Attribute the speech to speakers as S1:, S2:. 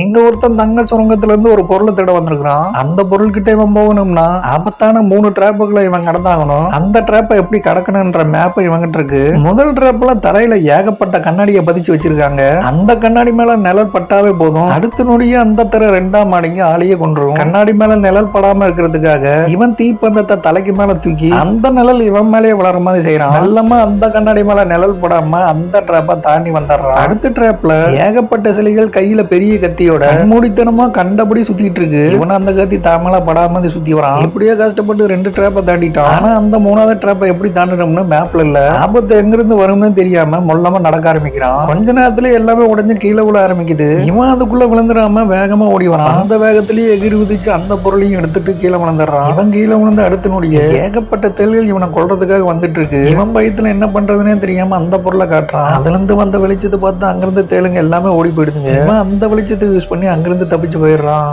S1: இங்க ஒருத்தன் தங்க சுரங்கத்துல இருந்து ஒரு பொருளை தேட வந்திருக்கிறான். அந்த பொருள்கிட்ட இவன் போகணும்னா ஆபத்தான மூணு டிராப்புகளை இவன் கடந்தாகணும். அந்த டிராப்பை எப்படி கடக்கணும்ன்ற மேப் இவங்கிட்ட இருக்கு. முதல் டிராப்ல தரையில ஏகப்பட்ட கண்ணாடியை பதிச்சு வச்சிருக்காங்க. அந்த கண்ணாடி மேல நிழல் பட்டாவே போதும். அடுத்த நொடியே அந்த தர ரெண்டாம் மாடிங்க ஆளையே கொண்டுரும். கண்ணாடி மேல நிழல் படாம இருக்கிறதுக்காக இவன் தீப்பந்தத்தை தலைக்கு மேல தூக்கி அந்த நிழல் இவன் மேலேயே வளர மாதிரி செய்யறான் நல்லமா அந்த கண்ணாடி மேல நிழல் படாம அந்த ட்ராப்பை தாண்டி வந்துடுறான். அடுத்த டிராப்ல ஏகப்பட்ட சிலைகள் கையில பெரிய கத்தி கத்தியோட மூடித்தனமா கண்டபடி சுத்திட்டு இருக்கு. இவன் அந்த கத்தி தாமலா படாம சுத்தி வரான். எப்படியோ கஷ்டப்பட்டு ரெண்டு ட்ராப்பை தாண்டிட்டான். ஆனா அந்த மூணாவது ட்ராப்பை எப்படி தாண்டணும்னு மேப்ல இல்ல. ஆபத்து எங்கிருந்து வரும்னு தெரியாம மொல்லமா நடக்க ஆரம்பிக்கிறான். கொஞ்ச நேரத்துல எல்லாமே உடைஞ்சு கீழே விழ ஆரம்பிக்குது. இவன் அதுக்குள்ள விழுந்துடாம வேகமா ஓடி வரான். அந்த வேகத்திலேயே எகிரி குதிச்சு அந்த பொருளையும் எடுத்துட்டு கீழே விழுந்துடுறான். இவன் கீழே விழுந்து அடுத்த நொடிய ஏகப்பட்ட தெல்கள் இவனை கொல்றதுக்காக வந்துட்டு இருக்கு. இவன் பயத்துல என்ன பண்றதுன்னே தெரியாம அந்த பொருளை காட்டுறான். அதுல இருந்து வந்த வெளிச்சத்தை பார்த்து அங்கிருந்து தேளுங்க எல்லாமே ஓடி போயிடுதுங்க. அந்த வெளிச்சத்தை யூஸ் பண்ணி அங்கிருந்து தப்பிச்சு போயிடுறான்.